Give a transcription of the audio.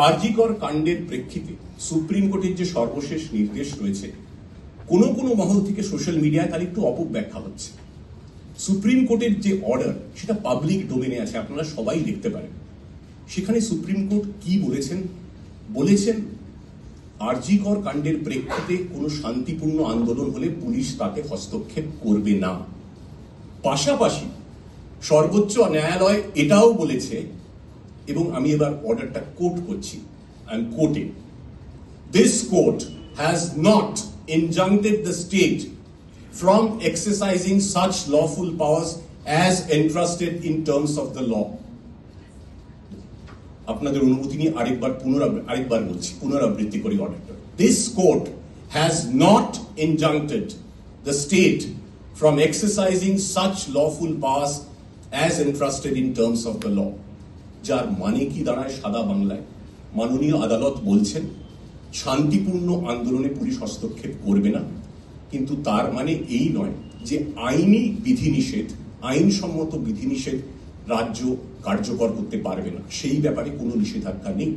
কার্যিকর কাণ্ডের প্রেক্ষিতে সুপ্রিম কোর্টের যে সর্বশেষ নির্দেশ রয়েছে, কোনো কোনো মহল থেকে সোশ্যাল মিডিয়ায় তার একটু অপব্যাখ্যা হচ্ছে। সুপ্রিম কোর্টের যে অর্ডার, সেটা পাবলিক ডোমেনে আছে, আপনারা সবাই দেখতে পারেন। সেখানে সুপ্রিম কোর্ট কি বলেছেন? বলেছেন আরজিকর কাণ্ডের প্রেক্ষিতে কোনো শান্তিপূর্ণ আন্দোলন হলে পুলিশ তাতে হস্তক্ষেপ করবে না। পাশাপাশি সর্বোচ্চ ন্যায়ালয় এটাও বলেছে এবং আমি এবার অর্ডারটা কোট করছি I am quoting this court has not injuncted the state from exercising such lawful powers as entrusted in terms of the law আপনাদের অনুমতি নিয়ে আরেকবার পুনরাবৃ- আরেকবার বলছি পুনরাবৃত্তি করি অর্ডারটা this court has not injuncted the state from exercising such lawful powers as entrusted in terms of the law যার মানে কি দাঁড়ায় সাদা বাংলায়? মাননীয় আদালত বলছেন, শান্তিপূর্ণ আন্দোলনে পুলিশ হস্তক্ষেপ করবে না, কিন্তু তার মানে এই নয় যে আইনি বিধিনিষেধ, আইনসম্মত বিধিনিষেধ রাজ্য কার্যকর করতে পারবে না। সেই ব্যাপারে কোনো নিষেধাজ্ঞা নেই।